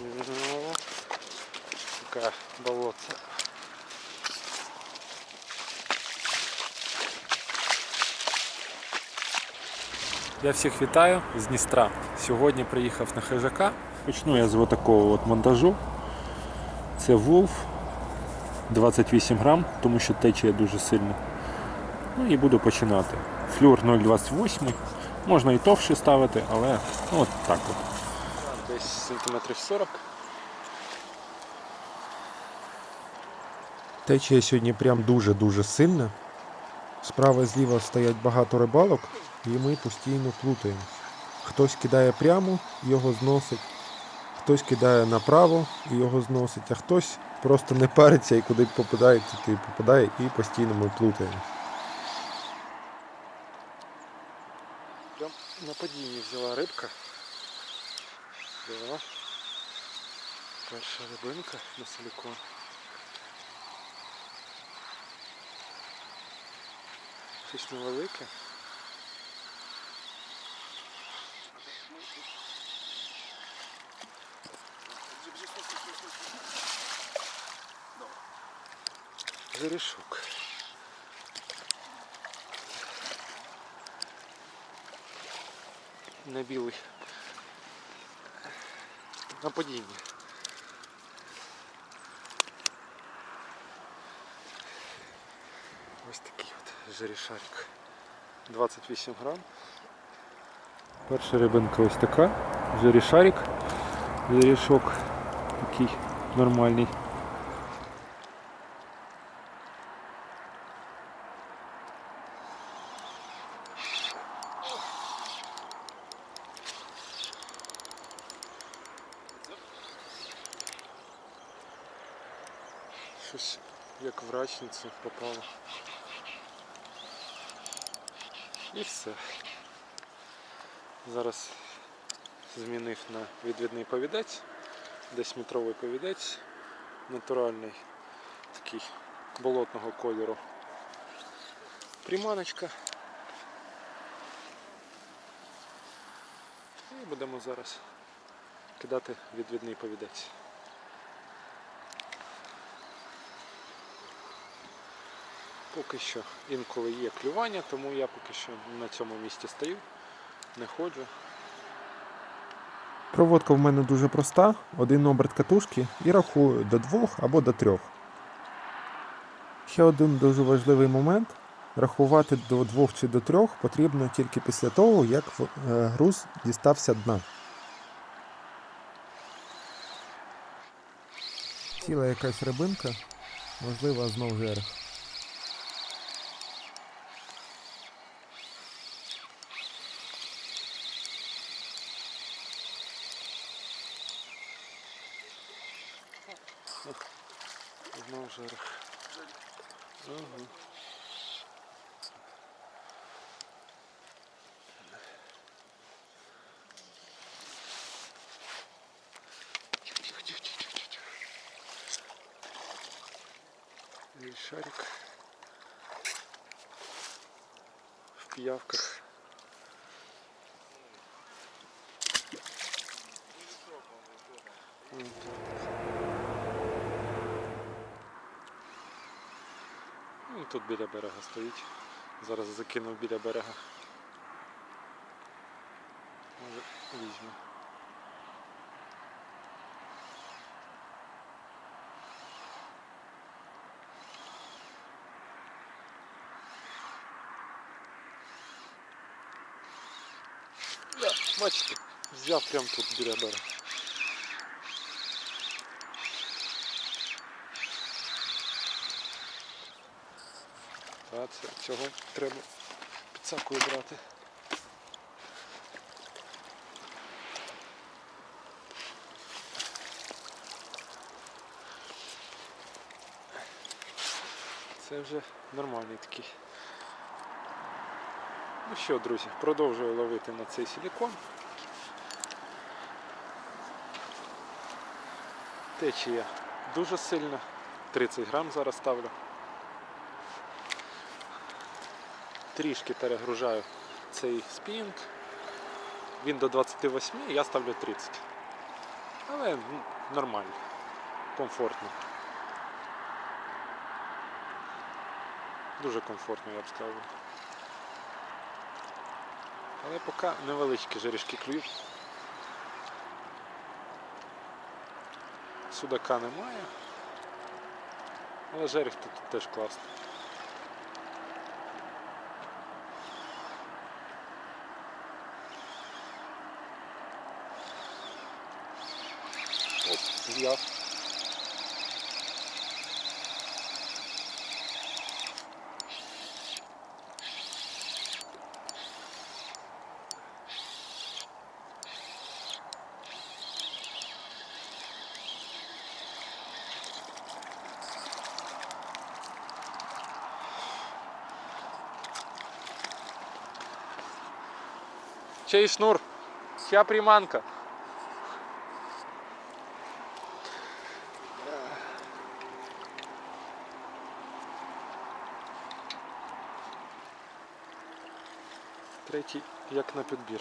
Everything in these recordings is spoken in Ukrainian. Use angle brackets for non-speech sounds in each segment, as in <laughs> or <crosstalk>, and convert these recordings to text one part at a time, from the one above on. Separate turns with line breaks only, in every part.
Ну, така болотце. Я всіх вітаю з Дністра. Сьогодні приїхав на хижака. Почну я з отакого от монтажу. Це вулф 28 грам, тому що течія дуже сильно. Ну і буду починати. Флюр 0,28. Можна і товще ставити, але ну, от так от. Десь сантиметрів 40.
Течія сьогодні прям дуже-дуже сильна. Справа і зліва стоять багато рибалок, і ми постійно плутаємось. Хтось кидає прямо, його зносить, хтось кидає направо і його зносить, а хтось просто не париться і куди попадає, туди попадає, і постійно ми плутаємось.
Прям на падінні взяла рибка. Да. Перша рибинка на силікон. Щось невелике. Жерешок. На білий. На падінні. Ось такий от жирішарик. 28 грам. Перша рибинка ось така. жирішарик, жирішок такий нормальний. Щось в попало. І все. Зараз змінив на відвідний повідець, десь метровий повідець, натуральний, такий болотного кольору. Приманочка. І будемо зараз кидати відвідний повідець. Поки що інколи є клювання, тому я поки що на цьому місці стою, не ходжу.
Проводка в мене дуже проста: один оберт катушки і рахую до двох або до трьох. Ще один дуже важливий момент. Рахувати до двох чи до трьох потрібно тільки після того, як е, груз дістався дна. Ціла якась рибинка, можливо, знов жерех.
И шарик в пиявках. Ну, тут біля берега стоїть. Зараз закинув біля берега. Да, бачите, взяв прямо тут біля берега. А це, цього треба підсакою брати. Це вже нормальний такий. Ну що, друзі, продовжую ловити на цей силікон. Течія дуже сильна. 30 грам зараз ставлю. Трішки перегружаю цей спінг. Він до 28, я ставлю 30. Але ну, нормально, комфортно. Дуже комфортно, я б сказав. Але поки невеличкі жерішки клюють. Судака немає. Але жеріх тут теж класний. Оп, з'яв. Чей шнур? Чья приманка? Третій як на підбір.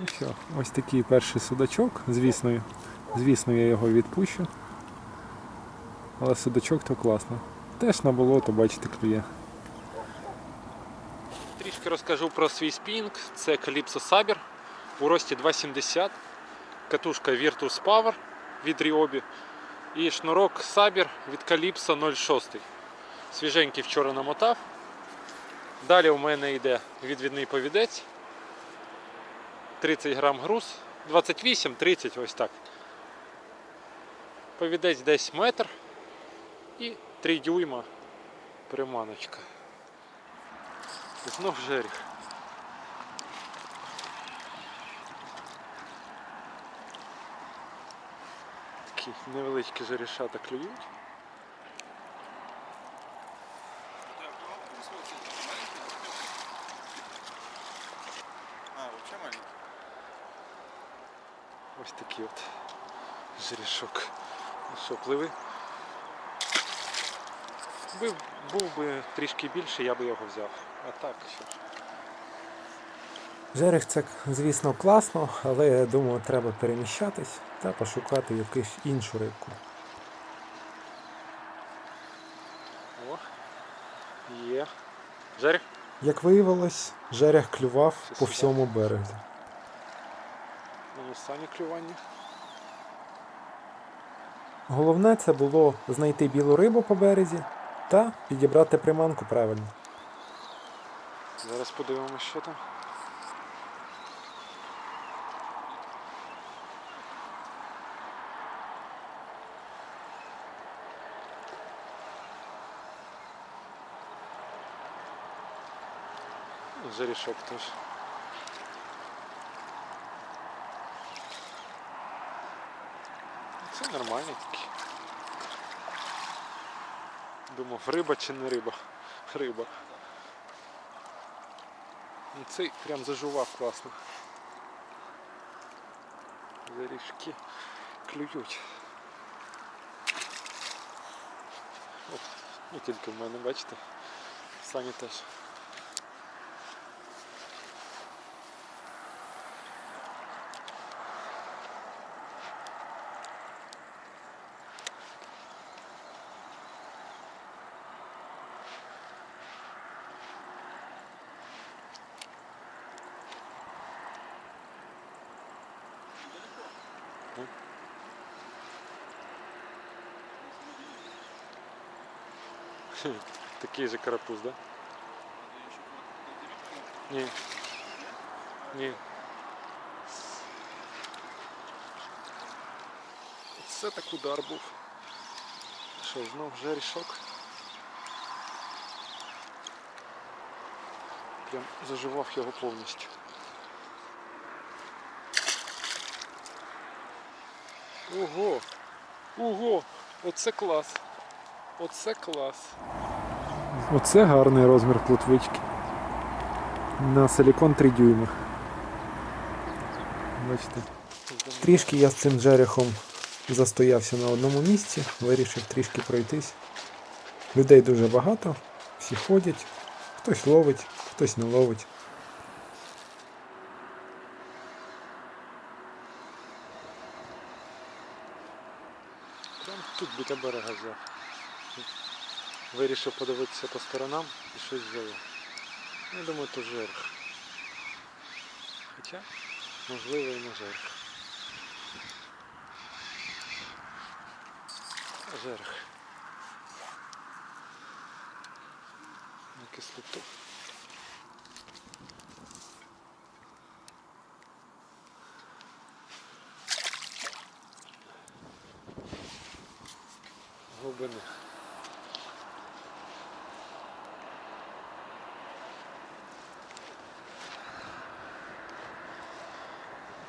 Ну що, ось такий перший судачок. Звісно, звісно, я його відпущу. Але судачок то класно. Теж на болото, бачите, клює. Трішки розкажу про свій спінг. Це Calypso Saber у рості 2,70. Катушка Virtus Power від Ryobi. І шнурок Saber від Calypso 06. Свіженький вчора намотав. Далі у мене йде відвідний повідець. 30 грам груз. 28-30, ось так. Повідець десь метр і 3 дюйма приманочка. І Знов жеріх. Такі невеличкі жерішата клюють. Ось такий от жерішок. Ну що, пливи. Би, був би трішки більше, я би його взяв. А так, що.
Жерех це, звісно, класно, але я думаю, треба переміщатись та пошукати якусь іншу рибку.
О, є. Жеріх?
Як виявилось, жерех клював
Це
по
сюди?
всьому березі.
Ну, останнє клювання.
Головне це було знайти білу рибу по березі та підібрати приманку правильно.
Зараз подивимося, що там. Жерішок теж. Це нормальний такий. Думав, риба чи не риба? Риба. Ну, Цей прям зажував класно. Заріжки клюють. От, не тільки в мене, бачите. Сані теж. <laughs> Такий же карапуз, да? Ні. Ні. Це так удар був. Що, знов жерішок? Прям заживав його повністю. Ого! Ого! Оце клас! Оце клас! Оце гарний розмір плотвички. На силікон 3 дюйма. Бачите?
Трішки я з цим жерехом застоявся на одному місці, вирішив трішки пройтись. Людей дуже багато, Всі ходять, хтось ловить, хтось не ловить.
Прям тут біля берега взяв. Вирішив подивитися по сторонам і щось взяли. Ну, Я думаю, то жерх. Хоча, можливо, і не жерх. Жерх. На кислоту.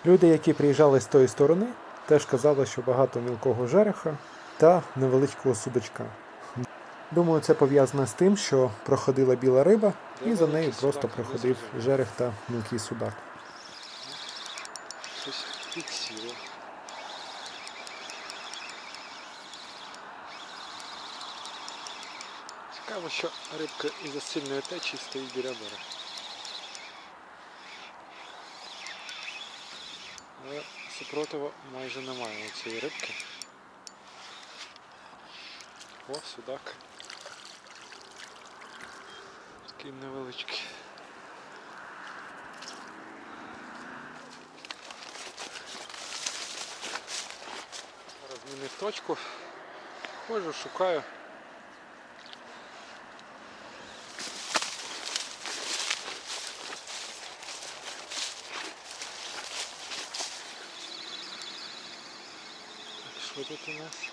Люди, які приїжджали з тої сторони, теж казали, що багато мілкого жереха та невеличкого судочка. Думаю, це пов'язано з тим, що проходила біла риба, і за нею просто проходив жерех та мілкий судак.
Щось підсіло. Цікаво, що рибка із-за сильної течії стоїть біля берега. Але супротива майже немає у цієї рибки. О, судак. Такий невеличкий. Зараз змінив точку. Ходжу, шукаю. Що тут у нас?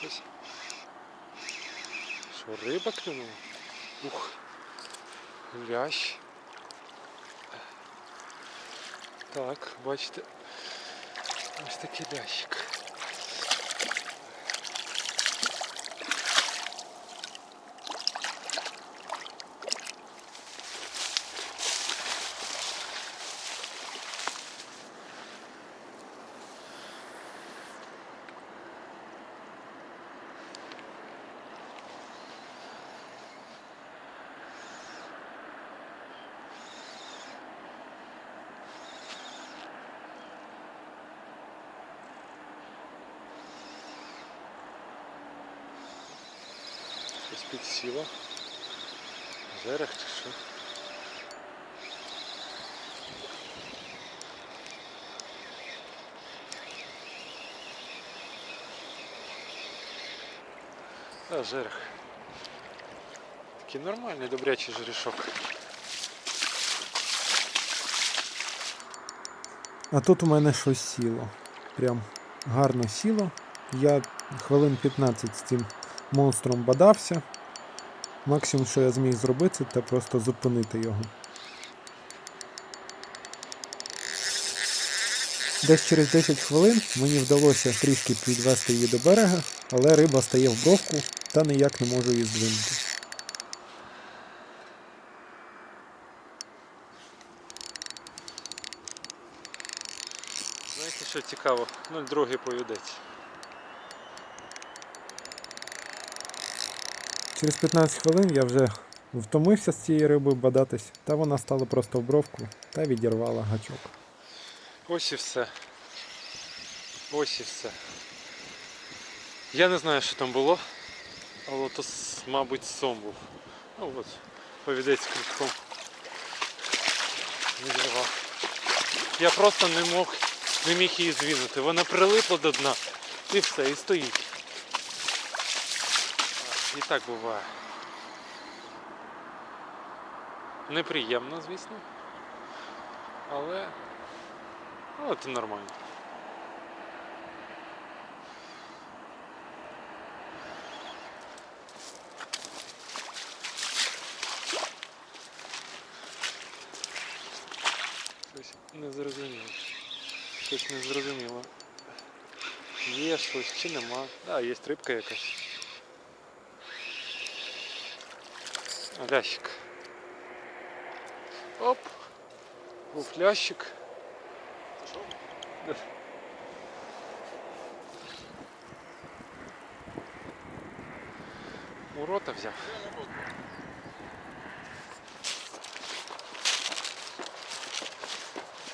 Щось. Що, риба клюнула? Ух. Лящ. Так, бачите. Ось такий лящик. Щось підсіло. Жерех чи що? Та, жерех. Такий нормальний добрячий жерешок.
А тут у мене щось сіло. Прям гарно сіло. Я хвилин 15 з цим монстром бадався. Максимум, що я зміг зробити, це просто зупинити його. Десь через 10 хвилин мені вдалося трішки підвести її до берега, але риба стає в бровку та ніяк не можу її здвинути.
Знаєте, що цікаво? 0,2 повідець.
Через 15 хвилин я вже втомився з цієї риби бадатись, та вона стала просто в бровку та відірвала гачок.
Ось і все. Ось і все. Я не знаю, що там було, але то, мабуть, сом був. Ну от, повідець крючком. Відривав. Я просто не мог, не міг її звінути. Вона прилипла до дна і все, і стоїть. І так буває. Неприємно, звісно. Але ну, це нормально. Щось незрозуміло. Щось незрозуміло. Є щось чи нема. А, є рибка якась. Алящик. Оп. Гуфлящик. Да. Урота взяв.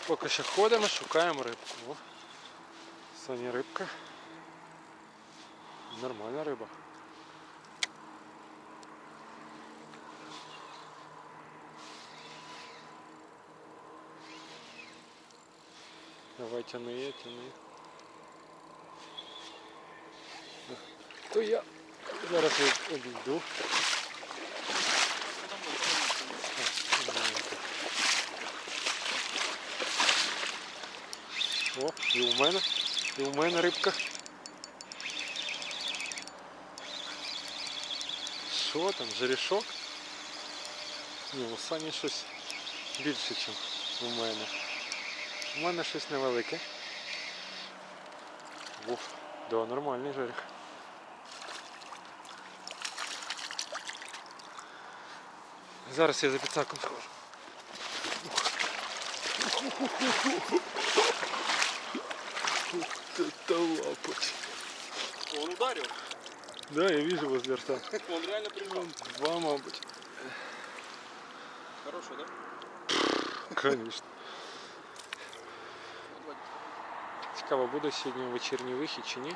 Поки ще ходимо, шукаємо рибку. О, Соня рибка. Нормальна риба. Давай тяни, я тяни. То я зараз я обійду. О, і у мене, і у мене рибка. Що там, жерішок? Ні, у Сані щось більше, ніж у мене. У мене щось невелике. Уф, да, нормальний жерех. Зараз я за підсаком схожу. Ух ты, да лапоть.
Он ударил.
Да, я вижу возле рта. <laughs>
Он реально прижал.
Два, мабуть.
Хороший, да?
Конечно. Цікаво, буде сьогодні вечірній вихід чи ні?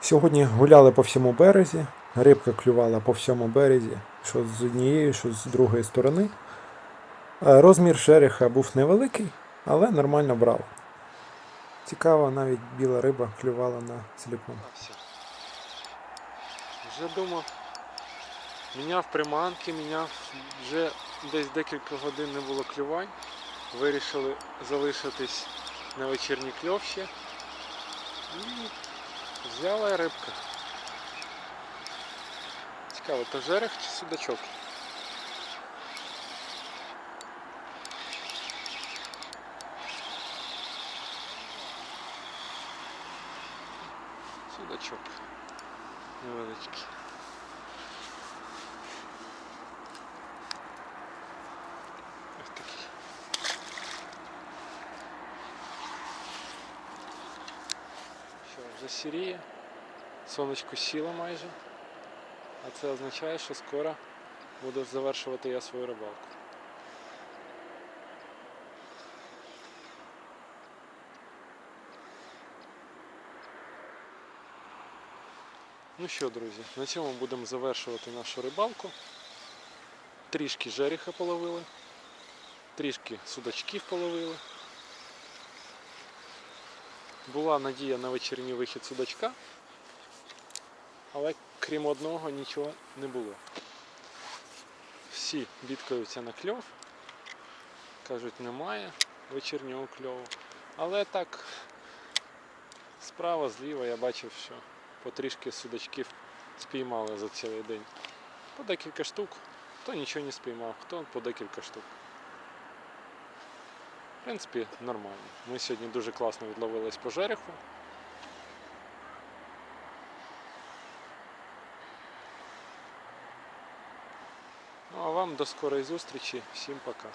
Сьогодні гуляли по всьому березі, рибка клювала по всьому березі, що з однієї, що з другої сторони. Е, Розмір шериха був невеликий, але нормально брав. Цікаво, навіть біла риба клювала на сліпу.
Вже думав, міняв приманки, міняв вже десь декілька годин не було клювань. Вирішили залишитись на вечірній кльов ще. І взяла рибка. Цікаво, то жерех чи судачок? Судачок невеличкий. Вже сіріє, сонечко сіло майже, а це означає, що скоро буду завершувати я свою рибалку. Ну що, друзі, на цьому будемо завершувати нашу рибалку. Трішки жереха половили, трішки судачків половили. Була надія на вечірній вихід судачка, але крім одного нічого не було. Всі бідкаються на кльов, кажуть, немає вечірнього кльову. Але так, справа, зліва я бачив, що потрішки судачків спіймали за цілий день. По декілька штук. Хто нічого не спіймав, хто по декілька штук. Принципі, нормально. Ми сьогодні дуже класно відловились по жереху. Ну а вам до скорої зустрічі. Всім пока.